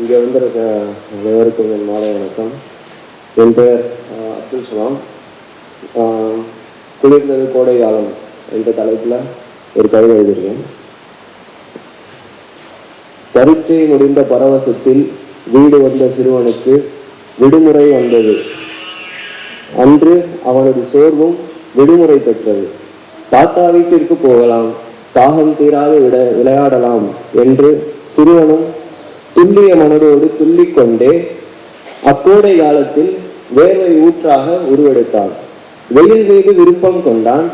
இங்கே வந்திருக்க அனைவருக்கும் என் மாலை வணக்கம். என் பெயர் அப்துல் சலாம். குளிர்ந்தது கோடை காலம் என்ற தலைப்பில் ஒரு கவிதை எழுதியிருக்கேன். பரீட்சை முடிந்த பரவசத்தில் வீடு வந்த சிறுவனுக்கு விடுமுறை வந்தது. அன்று அவனது சோர்வும் விடுமுறை பெற்றது. தாத்தா வீட்டிற்கு போகலாம் தாகம் தீராது விட விளையாடலாம் என்று சிறுவனும் துல்லிய மனதோடு துள்ளிக்கொண்டே அக்கோடை காலத்தில் வேர்வை ஊற்றாக உருவெடுத்தான். வெயில் மீது விருப்பம் கொண்டான்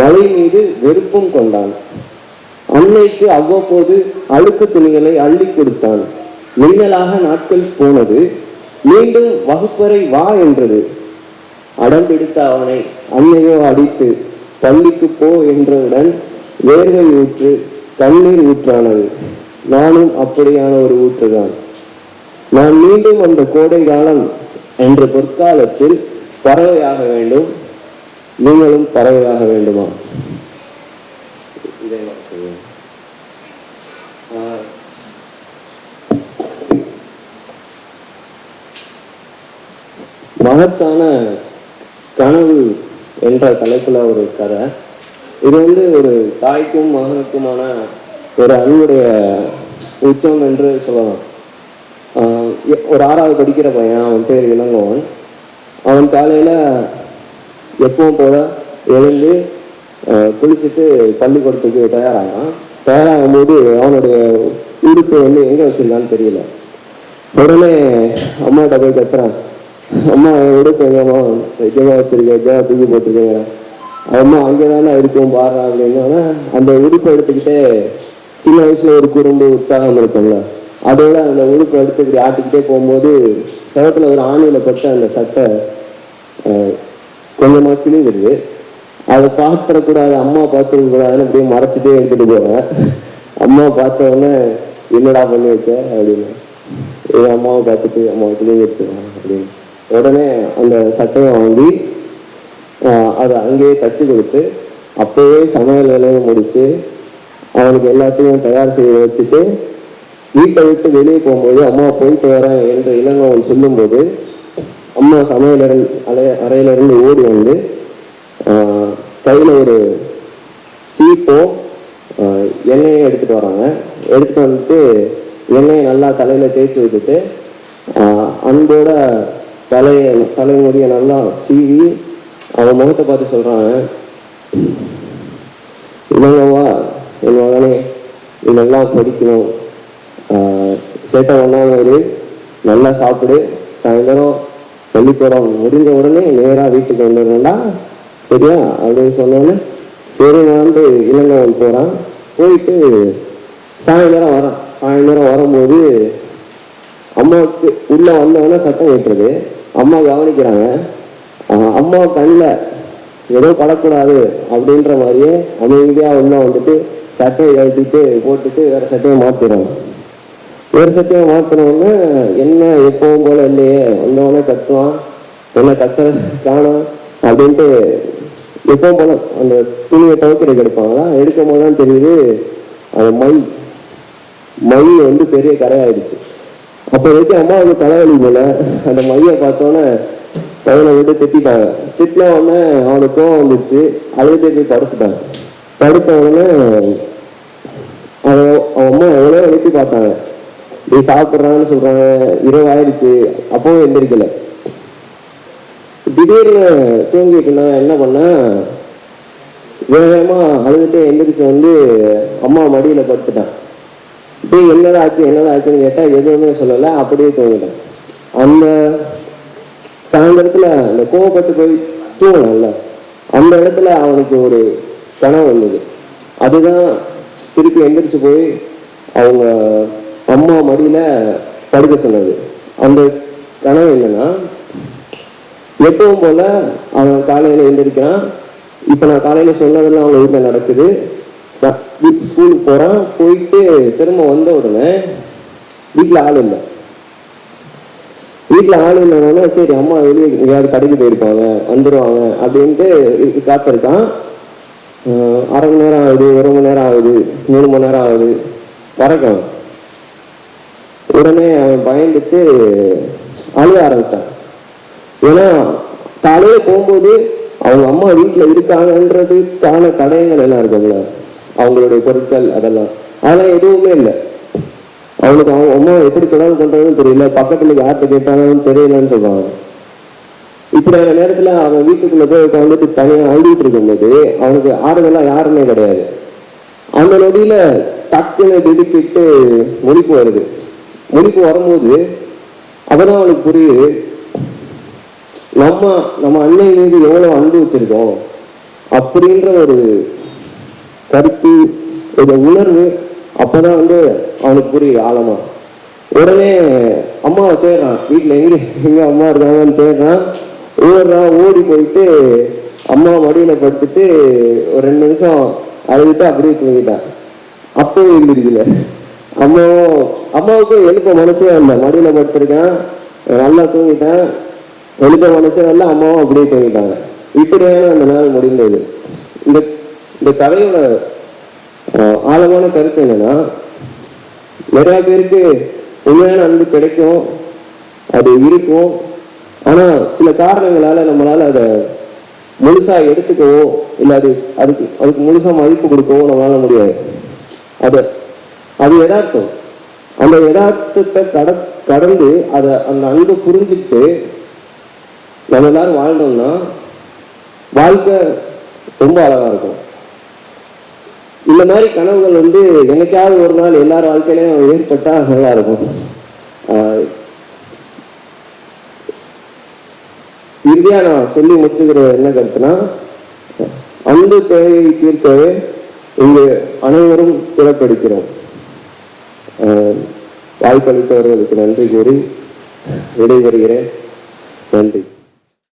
மழை மீது வெறுப்பும் கொண்டான். அன்னைக்கு அவ்வப்போது அழுக்கு துணிகளை அள்ளி கொடுத்தான். மின்னலாக நாட்கள் போனது மீண்டும் வகுப்பறை வா என்றது. அடம் பிடித்த அவனை அன்னையோ அடித்து பள்ளிக்கு போ என்றவுடன் வேர்வை ஊற்று கண்ணீர் ஊற்றானது. நானும் அப்படியான ஒரு ஊற்றுதான். நான் மீண்டும் அந்த கோடை காலம் என்ற பொற்காலத்தில் பறவையாக வேண்டும். நீங்களும் பறவையாக வேண்டுமா? இதை ஆஹ் மகத்தான கனவு என்ற தலைப்புல ஒரு கதை. இது வந்து ஒரு தாய்க்கும் மகனுக்குமான ஒரு அன்புடைய உச்சம் என்று சொல்லலாம். ஒரு ஆறாவது படிக்கிற பையன் அவன் பேர் இளங்கோவன். அவன் காலையில் எப்பவும் போல எழுந்து குளிச்சுட்டு பள்ளிக்கூடத்துக்கு தயாராகிறான். தயாராகும் போது அவனுடைய உடுப்பு வந்து எங்கே வச்சிருக்கான்னு தெரியல. உடனே அம்மாட்ட போய் கத்துறான். அம்மா என் உடுப்பு எங்கம்மா? எங்கேமா வச்சுருக்கேன் எங்கேயா தூக்கி போட்டிருக்கேங்கிறான் அம்மா அங்கே தானே இருக்கும் பாடுறான் அப்படின்னா அந்த உடுப்பை எடுத்துக்கிட்டே சின்ன வயசுல ஒரு குறும்பு உற்சாகம் இருக்கும்ல. அதோட அந்த உடுப்பை எடுத்து இப்படி ஆட்டிக்கிட்டே போகும்போது செவத்துல ஒரு ஆணியில பட்டு அந்த சட்டை கொஞ்சமாக கொஞ்சமா அதை பார்த்துடக்கூடாது அம்மா பார்த்துக்க கூடாதுன்னு அப்படியே மறைச்சிட்டே எடுத்துட்டு போவேன். அம்மா பார்த்த உடனே என்னடா பண்ணி வச்ச? அப்படின்னு. என் அம்மாவை பார்த்துட்டு அம்மாவை கிழிஞ்சிடுச்சு அப்படின்னு. உடனே அந்த சட்டையை வாங்கி அதை அங்கேயே தச்சு கொடுத்து அப்போவே சமையல் வேலையை முடிச்சு அவனுக்கு எல்லாத்தையும் தயார் செய்து வச்சுட்டு வீட்டை விட்டு வெளியே போகும்போது அம்மா போயிட்டு வரேன் என்று இளங்கவன் சொல்லும்போது அம்மா சமையல் அறை அறையிலிருந்து ஓடி வந்து கையில் ஒரு சீப்போ ஆஹ் எண்ணெயும் வராங்க. எடுத்துகிட்டு வந்துட்டு எண்ணெயை நல்லா தலையில் தேய்ச்சி விட்டுட்டு அன்போட தலைய தலைமுடியை நல்லா சீவி அவன் முகத்தை பார்த்து சொல்கிறாங்க இளங்கவா என் மகனே நீ நல்லா படிக்கணும். சேட்டை ஒன்றாம இரு. நல்லா சாப்பிடு. சாயந்தரம் பள்ளிக்கூடம் முடிஞ்ச உடனே நேராக வீட்டுக்கு வந்துடணும்டா. சரியா? அப்படின்னு சொன்னோன்னே வந்து இளங்கவன் போகிறான் போயிட்டு சாயந்தரம் வரான். சாயந்தரம் வரும்போது அம்மாவுக்கு உள்ளே வந்தவொடனே சத்தம் கேட்டுருது. அம்மா கவனிக்கிறாங்க. அம்மா கண்ணில் ஏதோ படக்கூடாது அப்படின்ற மாதிரியே அமைதியாக உள்ளே வந்துட்டு சட்டையை கழட்டிட்டு போட்டுட்டு வேற சட்டையை மாத்திடுறாங்க ஒரு சட்டையை மாத்தின உடனே என்ன எப்பவும் போல இல்லையே வந்தவொடனே கத்துவான். என்ன கத்துற காணும் அப்படின்ட்டு எப்பவும் போல அந்த துணியை துவைக்கிறதுக்கு எடுப்பாங்களா எடுக்கும் போது தான் தெரியுது அந்த மை மை வந்து பெரிய கரையாயிடுச்சு அப்போ வரைக்கும் அம்மாவுக்கு தலைவலி போல? அந்த மையை பார்த்தோன்னே பையனை விட்டு திட்டிட்டாங்க. திட்டின உடனே அவனுக்கு கோவம் வந்துச்சு. அழுதுட்டு போய் படுத்துட்டாங்க படுத்த உடனே அவன் அவன் அம்மா எவ்வளோ எழுப்பி பார்த்தாங்க. நீ சாப்பிட்றான்னு சொல்றாங்க. இரவு ஆயிடுச்சு. அப்பவும் எந்திரிக்கல. திடீர்னு தூங்கிட்டு இருந்தாங்க என்ன பண்ண வேகமாக அழுதுட்டு எந்திரிச்சு வந்து அம்மா மடியில படுத்துட்டான் இப்போ என்னடா ஆச்சு? என்னடா ஆச்சுன்னு கேட்டால் எதுவுமே சொல்லலை. அப்படியே தூங்கிட்டேன் அந்த சாயந்தரத்துல அந்த கோவப்பட்டு போய் தூங்கலாம்ல அந்த இடத்துல அவனுக்கு ஒரு கனவு வந்தது. அதுதான் திருப்பி எந்திரிச்சு போய் அவங்க அம்மா மடியில் படுக்க சொன்னது. அந்த கனவு என்னன்னா எப்பவும் போல அவன் காலையில் எழுந்திரிக்கிறான் இப்ப நான் காலையில் சொன்னதெல்லாம் அவங்க வீட்டில் நடக்குது. ச- ஸ்கூலுக்கு போகிறான் போயிட்டு திரும்ப வந்த உடனே வீட்டுல ஆள் இல்லை. வீட்டில் ஆள் இல்லைனாலும் சரி அம்மா வெளியே எங்கேயாவது கடைக்கு போயிருப்பாங்க வந்துடுவாங்க அப்படின்ட்டு காத்திருக்கான். அரை மணி நேரம் ஆகுது ஒரு மணி நேரம் ஆகுது மூணு மணி நேரம் ஆகுது. வரக்கான் உடனே அவன் பயந்துட்டு அழுக ஆரம்பிச்சிட்டான். ஏன்னா காலையில போகும்போது அவங்க அம்மா வீட்டுல இருக்காங்கன்றதுக்கான தடயங்கள் எல்லாம் இருக்கும்ல அவங்களுடைய பொருட்கள் அதெல்லாம். அதெல்லாம் எதுவுமே இல்லை. அவனுக்கு அவங்க அம்மா எப்படி தொடர்பு பண்ணுறதுன்னு தெரியல. பக்கத்துல யார்கிட்ட கேட்டாலும் தெரியலன்னு சொல்லுவாங்க. இப்படியான நேரத்துல அவன் வீட்டுக்குள்ளே போய் உட்காந்துட்டு தனியாக அழுதுட்டு இருக்கும்போது அவனுக்கு ஆறுதலாக யாருமே கிடையாது. அந்த நொடியில டக்குன்னு திடுக்கிட்டு முடிப்பு வருது. முடிப்பு வரும்போது அப்போதான் அவனுக்கு புரியுது நம்ம நம்ம அன்னை மீது எவ்வளவு அன்பு வச்சிருக்கோம் அப்படின்ற ஒரு கருத்து ஒரு உணர்வு அப்பதான் வந்து அவனுக்கு புரியுது ஆழமா. உடனே அம்மாவை தேடுறான். வீட்டில் எங்கே எங்கே அம்மா இருக்காங்கன்னு தேடுறான். ஓடுறான் ஓடி போயிட்டு அம்மா மடியில படுத்துட்டு ஒரு ரெண்டு நிமிஷம் அழுதுட்டு அப்படியே தூங்கிட்டான். அப்பவும் எழுந்திருக்கல. அம்மாவும் அம்மாவுக்கும் எழுப்ப மனசே இல்லை மடியில படுத்திருக்கேன் நல்லா தூங்கிட்டேன். எழுப்ப மனசே இல்லை அம்மாவும் அப்படியே தூங்கிட்டாங்க. இப்படியான அந்த நாள் முடிந்தது. இந்த இந்த கதையோட ஆழமான கருத்து என்னன்னா நிறைய பேருக்கு உண்மையான அன்பு கிடைக்கும் அது இருக்கும். ஆனால் சில காரணங்களால் நம்மளால் அதை முழுசாக எடுத்துக்கவோ இல்லை அது அதுக்கு அதுக்கு முழுசாக மதிப்பு கொடுக்கவோ நம்மளால் முடியாது. அது அது யதார்த்தம். அந்த யதார்த்தத்தை கட கடந்து அதை அந்த அன்பை புரிஞ்சுக்கிட்டு நம்ம எல்லாரும் வாழ்ந்தோம்னா வாழ்க்கை ரொம்ப அழகாக இருக்கும். இந்த மாதிரி கனவுகள் வந்து என்னைக்காவது ஒரு நாள் எல்லார் வாழ்க்கையிலையும் ஏற்பட்டால் நல்லா இருக்கும். இறுதியாக நான் சொல்லி முடிச்சுக்கிற என்ன கருத்துனா அன்பு தேவையை தீர்க்கவே இங்கு அனைவரும் பிறப்பெடுக்கிறோம் ஆஹ் வாய்ப்பளித்தவர்களுக்கு நன்றி கூறி விடைபெறுகிறேன். நன்றி.